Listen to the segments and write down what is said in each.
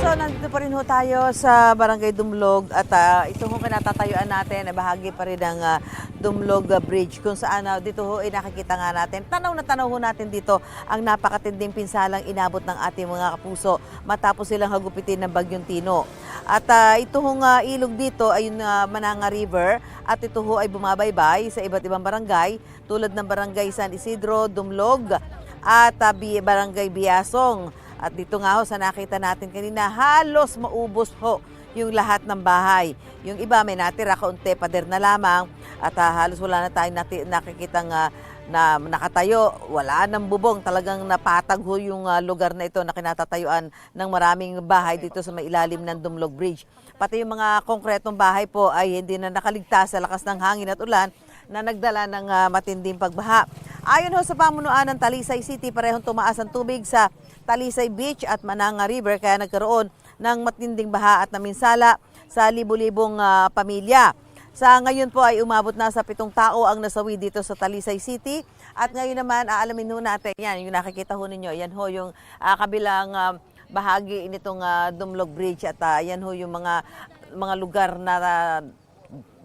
So, nandito pa rin ho tayo sa Barangay Dumlog at ah, ito ho kinatatayuan natin ay bahagi pa rin ng ah, Dumlog Bridge kung saan ah, dito ho ay nakikita nga natin. Tanaw na tanaw ho natin dito ang napakatinding pinsalang inabot ng ating mga kapuso matapos silang hagupitin ng Bagyong Tino. At ah, ito hong ah, ilog dito ay yung ah, Mananga River at ito ho ay bumabaybay sa iba't ibang barangay tulad ng Barangay San Isidro, Dumlog at Bi- Barangay Biasong. At dito nga ho sa nakita natin kanina, halos maubos ho yung lahat ng bahay. Yung iba may natira kaunti, pader na lamang at ah, halos wala na tayong nati- nakikitang ah, na nakatayo, wala nang bubong. Talagang napatag ho yung ah, lugar na ito na kinatatayuan ng maraming bahay dito sa may ilalim ng Dumlog Bridge. Pati yung mga konkretong bahay po ay hindi na nakaligtas sa lakas ng hangin at ulan na nagdala ng ah, matinding pagbaha. Ayon ho sa pamunuan ng Talisay City, parehong tumaas ang tubig sa Talisay Beach at Mananga River kaya nagkaroon ng matinding baha at naminsala sa libu-libong ah, pamilya. Sa ngayon po ay umabot na sa pitong tao ang nasawi dito sa Talisay City. At ngayon naman, aalamin ho natin, yan, yung nakikita ho ninyo, yan ho yung ah, kabilang ah, bahagi nitong ah, Dumlog Bridge at ah, yan ho yung mga mga lugar na na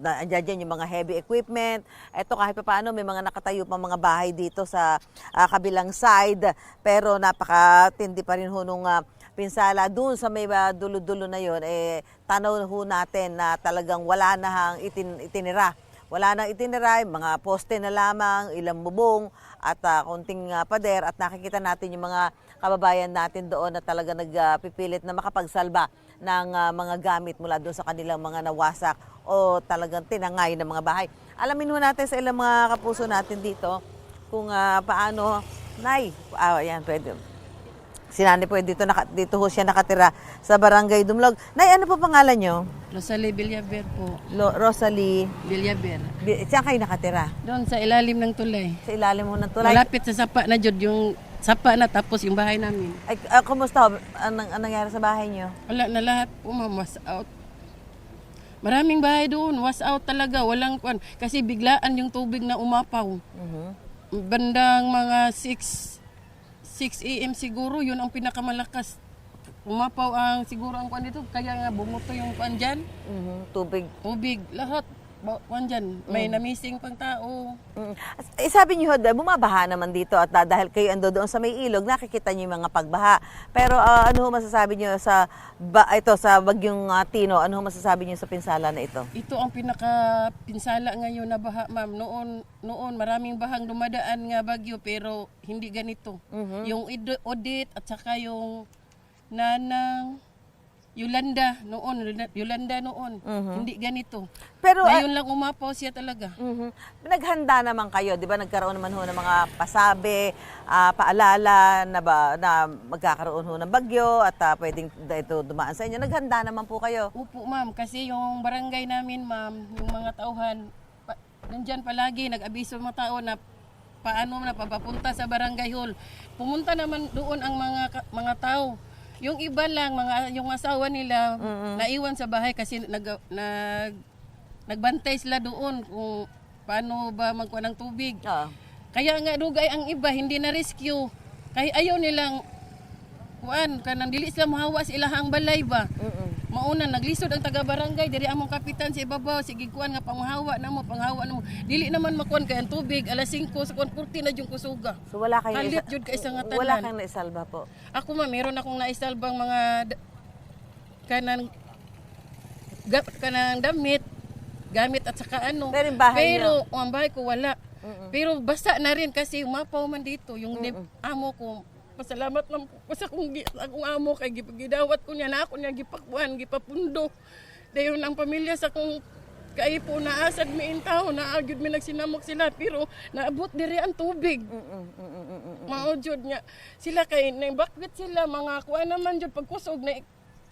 andyan dyan yung mga heavy equipment. Ito kahit pa paano may mga nakatayo pa mga bahay dito sa ah, kabilang side pero napakatindi pa rin ho nung ah, pinsala doon sa may ah, dulo-dulo na yon eh tanaw ho natin na talagang wala na hang itin, itinira. Wala nang itinira, mga poste na lamang, ilang bubong at ah, konting ah, pader at nakikita natin yung mga kababayan natin doon na talaga nagpipilit na makapagsalba ng ah, mga gamit mula doon sa kanilang mga nawasak o talagang tinangay ng mga bahay. Alamin ho natin sa ilang mga kapuso natin dito kung ah, paano, Nay, ah, yan, pwede. Si Nani po, dito, naka, dito ho siya nakatira sa Barangay Dumlog. Nay, ano po pangalan nyo? Rosalie Villaver po. Lo, Rosalie, Villaver. Bi- saan kayo nakatira? Doon sa ilalim ng tulay. Sa ilalim ng tulay. Malapit sa sapa na jud yung sapa na tapos yung bahay namin. Ay, ah, kumusta ho? Anong, anong nangyari sa bahay nyo? Wala na lahat po ma'am, was out. Maraming bahay doon, was out talaga, walang kwan. Kasi biglaan yung tubig na umapaw. Mhm. Bandang mga 6 6 AM siguro, yun ang pinakamalakas. Umapaw ang siguro ang kwan dito, kaya nga bumuto yung kwan dyan. Mhm, Tubig. Tubig, lahat. Ba- Kwan dyan, may namising pang tao. Mm. Eh, sabi niyo, Hod, bumabaha naman dito at ah, dahil kayo ando doon sa may ilog, nakikita niyo yung mga pagbaha. Pero ah, ano ho masasabi niyo sa ba, ito sa bagyong ah, Tino? Ano ho masasabi niyo sa pinsala na ito? Ito ang pinaka-pinsala ngayon na baha, ma'am. Noon, noon maraming bahang dumadaan nga bagyo pero hindi ganito. Yung Ido- Odit at saka yung Nanang Yolanda noon, Yolanda noon. Hindi ganito. Pero ah, Ngayon lang umapaw siya talaga. mhm. naghanda naman kayo, 'di ba? Nagkaroon naman ho ng mga pasabi, ah, paalala na ba na magkakaroon ho ng bagyo at ah, pwedeng ito dumaan sa inyo. Naghanda naman po kayo. Upo, ma'am. Kasi yung barangay namin, ma'am, yung mga tauhan, pa, nandyan palagi, nag-abiso mga tao na paano na papapunta sa barangay hall. Pumunta naman doon ang mga mga tao. Yung iba lang, mga yung asawa nila, naiwan sa bahay kasi nag, nag, nagbantay sila doon kung paano ba magkuha ng tubig. Oo. Kaya nga dugay ang iba hindi na rescue. Kaya ayaw nilang kuan kanang dili sila mahawa sa ilahang balay ba. Mm-mm. Mauna naglisod ang taga barangay diri among kapitan sa ibabaw sige kuan nga panghawa na mo panghawa na mo. Dili naman makuan kay ang tubig alas 5 sa kuan kurti na jung kusuga. So wala kayong Kalit jud ka isa nga tanan. Wala kang naisalba po. Ako ma meron akong naisalbang mga kanang ga, kanang damit gamit at saka ano. Pero bahay Pero ang bahay ko wala. Pero basta na rin kasi umapaw man dito yung nip- amo ko. Pasalamat lang po sa gi- akong amo kay gipagidawat ko niya na ako niya gipakbuhan, gipapundo. Dayon ang pamilya sa akong kaipo na asad mi intaw na agyud mi nagsinamok sila pero naabot diri ang tubig. Mm-mm, mm-mm, mm-mm. Mao jud niya. Sila kay nagbakbit sila mga kuha naman jud pagkusog na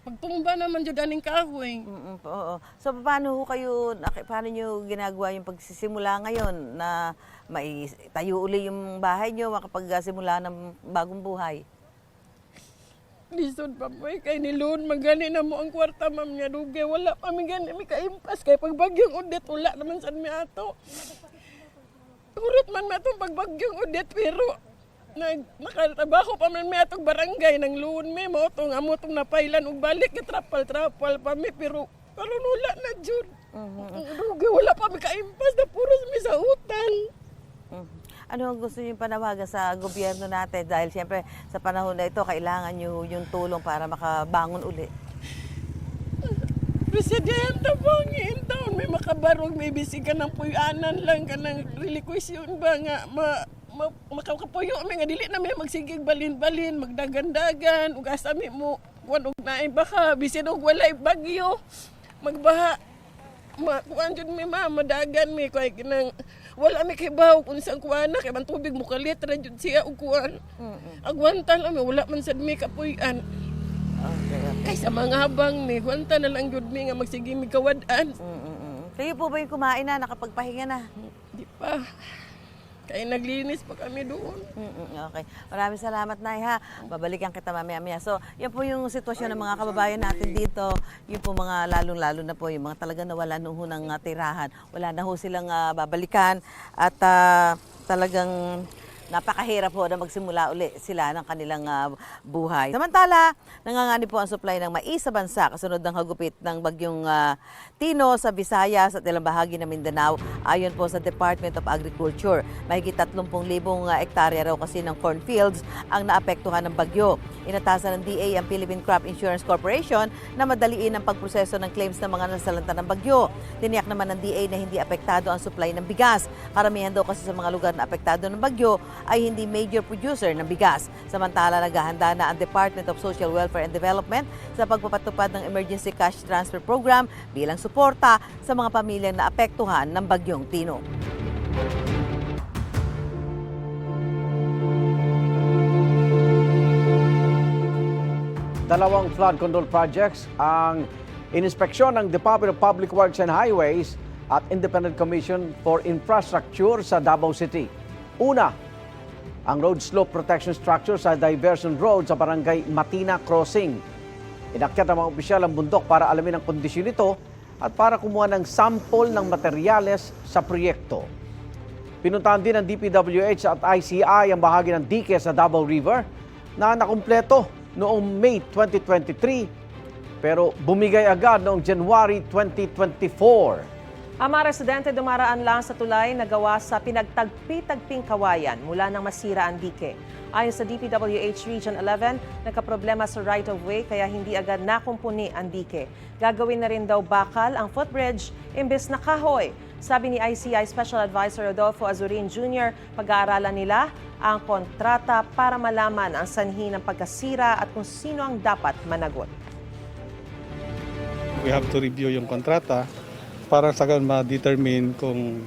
pagtumba naman jud aning kahoy. Mm-mm, po, oo. So paano ho kayo paano niyo ginagawa yung pagsisimula ngayon na may tayo uli yung bahay niyo makapagsimula ng bagong buhay? Lisod pa po eh, kay niloon magani na mo ang kwarta ma'am nga dugay wala pa mi gani mi kaimpas kay pag bagyong udet wala naman sad mi ato. Kurot man matong pag bagyong udet pero nag nakatrabaho pa man atong barangay ng luon may mo tong amo tong napailan ug balik ka trapal trapal pa mi pero karon wala na jud. Dugi wala pa mi kaimpas na puros mi sa utang. Mhm. Ano ang gusto niyo panawagan sa gobyerno natin? Dahil siyempre sa panahon na ito, kailangan niyo yung tulong para makabangon uli. Presidente bangin taon may makabarog may bisigan ng puyanan lang ka ng relinquisyon ba nga ma, ma makakapuyo mi nga dili na may magsigig balin-balin magdagan-dagan ug asa mi mo kuan og naay baka bisin og walay bagyo magbaha ma kuan jud mi ma madagan mi kay kinang wala mi kay baw kun sa kuana kay man tubig mo kalit ra jud siya og kuan agwanta lang mi wala man sad mi kapuy-an Okay. okay. kay sa mga habang mi wanta na lang jud mi nga magsige mi kawadan Mm-mm. Kayo po ba yung kumain na, nakapagpahinga na? Di pa. Kaya naglinis pa kami doon. Mm-mm, Okay. Maraming salamat, Nay, ha. Babalikan kita mamaya-maya. So, yan po yung sitwasyon ng mga kababayan natin dito. Yung po mga lalong-lalo na po, yung mga talaga nawala nung ng uh, tirahan. Wala na ho silang ah, babalikan. At ah, talagang napakahirap po na magsimula uli sila ng kanilang ah, buhay. Samantala, nanganganib po ang supply ng mais sa bansa kasunod ng hagupit ng bagyong ah, Tino sa Visayas at ilang bahagi ng Mindanao. Ayon po sa Department of Agriculture, mahigit 30,000 ah, ektarya raw kasi ng cornfields ang naapektuhan ng bagyo. Inatasan ng DA ang Philippine Crop Insurance Corporation na madaliin ang pagproseso ng claims ng mga nasalanta ng bagyo. Tiniyak naman ng DA na hindi apektado ang supply ng bigas. Karamihan daw kasi sa mga lugar na apektado ng bagyo ay hindi major producer ng bigas. Samantala, naghahanda na ang Department of Social Welfare and Development sa pagpapatupad ng Emergency Cash Transfer Program bilang suporta sa mga pamilyang naapektuhan ng bagyong Tino. Dalawang flood control projects ang ininspeksyon ng Department of Public Works and Highways at Independent Commission for Infrastructure sa Davao City. Una, ang road slope protection structure sa diversion road sa barangay Matina Crossing. Inakyat ng mga opisyal ang bundok para alamin ang kondisyon nito at para kumuha ng sample ng materyales sa proyekto. Pinuntahan din ng DPWH at ICI ang bahagi ng dike sa Davao River na nakumpleto noong May 2023 pero bumigay agad noong January 2024. Ang mga residente dumaraan lang sa tulay na gawa sa pinagtagpi-tagping kawayan mula nang masira ang dike. Ayon sa DPWH Region 11, nagkaproblema sa right-of-way kaya hindi agad nakumpuni ang dike. Gagawin na rin daw bakal ang footbridge imbes na kahoy. Sabi ni ICI Special Advisor Rodolfo Azurin Jr., pag-aaralan nila ang kontrata para malaman ang sanhi ng pagkasira at kung sino ang dapat managot. we have to review yung kontrata para sa ganun ma-determine kung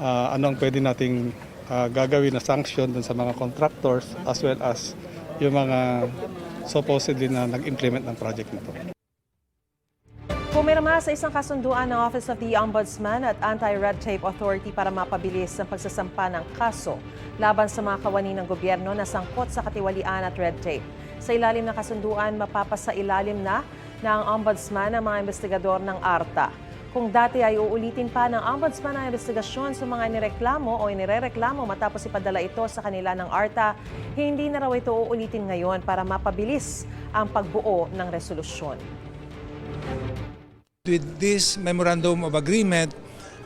ah, ano ang pwede nating ah, gagawin na sanction dun sa mga contractors as well as yung mga supposedly na nag-implement ng project nito. Pumirma sa isang kasunduan ng Office of the Ombudsman at Anti-Red Tape Authority para mapabilis ang pagsasampa ng kaso laban sa mga kawani ng gobyerno na sangkot sa katiwalian at red tape. Sa ilalim ng kasunduan, mapapasa ilalim na ng Ombudsman ang mga investigador ng ARTA. Kung dati ay uulitin pa ng Ombudsman ang investigasyon sa mga inireklamo o inirereklamo matapos ipadala ito sa kanila ng ARTA, hindi na raw ito uulitin ngayon para mapabilis ang pagbuo ng resolusyon. With this memorandum of agreement,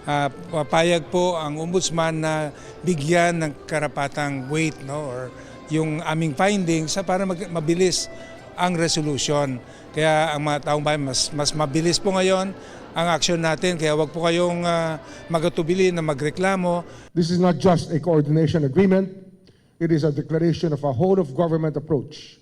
ah, papayag po ang ombudsman na bigyan ng karapatang weight no or yung aming findings sa para mag- mabilis ang resolution. Kaya ang mga taong bayan mas mas mabilis po ngayon ang action natin kaya wag po kayong ah, magatubili na magreklamo. This is not just a coordination agreement, it is a declaration of a whole of government approach.